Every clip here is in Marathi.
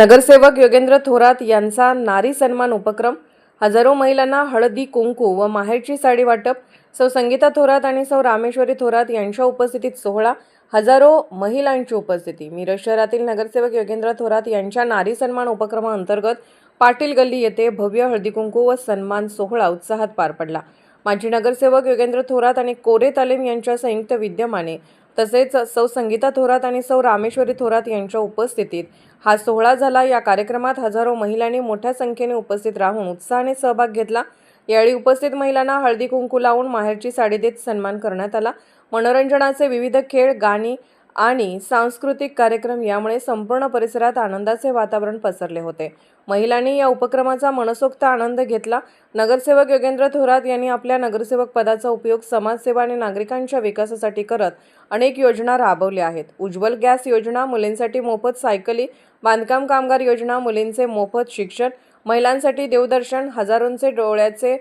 नगरसेवक योगेंद्र थोरात यांचा नारी सन्मान उपक्रम हजारो महिलांना हळदी कुंकू व माहेरची साडी वाटप सौ संगीता थोरात आणि सौ रामेश्वरी थोरात यांच्या उपस्थितीत सोहळा हजारो महिलांची उपस्थिती. मिरज शहरातील नगरसेवक योगेंद्र थोरात यांच्या नारी सन्मान उपक्रमाअंतर्गत पाटील गल्ली येथे भव्य हळदी कुंकू व सन्मान सोहळा उत्साहात पार पडला. माजी नगरसेवक योगेंद्र थोरात आणि कोरे तालीम यांच्या संयुक्त विद्यमाने तसेच सौ संगीता थोरात आणि सौ रामेश्वरी थोरात यांच्या उपस्थितीत हा सोहळा झाला. या कार्यक्रमात हजारो महिलांनी मोठ्या संख्येने उपस्थित राहून उत्साहाने सहभाग घेतला. यावेळी उपस्थित महिलांना हळदी कुंकू लावून माहेरची साडी देत सन्मान करण्यात आला. मनोरंजनाचे विविध खेळ गाणी आणि सांस्कृतिक कार्यक्रम यामुळे संपूर्ण परिसरात आनंदाचे वातावरण पसरले होते. महिलांनी या उपक्रमाचा मनसोक्त आनंद घेतला. नगरसेवक योगेंद्र थोरात यांनी आपल्या नगरसेवक पदाचा उपयोग समाजसेवा आणि नागरिकांच्या विकासासाठी करत अनेक योजना राबवल्या आहेत. उज्ज्वल गॅस योजना मुलींसाठी मोफत सायकली बांधकाम कामगार योजना मुलींचे मोफत शिक्षण महिलांसाठी देवदर्शन हजारोंचे डोळ्याचे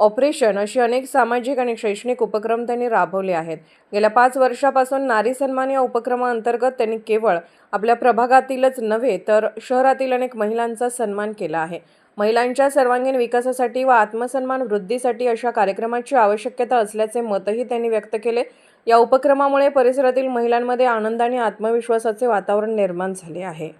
ऑपरेशन अशी अनेक सामाजिक आणि शैक्षणिक उपक्रम त्यांनी राबवले आहेत. गेल्या पाच वर्षापासून नारी सन्मान या उपक्रमाअंतर्गत त्यांनी केवळ आपल्या प्रभागातीलच नव्हे तर शहरातील अनेक महिलांचा सन्मान केला आहे. महिलांच्या सर्वांगीण विकासासाठी व आत्मसन्मान वृद्धीसाठी अशा कार्यक्रमाची आवश्यकता असल्याचे मतही त्यांनी व्यक्त केले. या उपक्रमामुळे परिसरातील महिलांमध्ये आनंद आणि आत्मविश्वासाचे वातावरण निर्माण झाले आहे.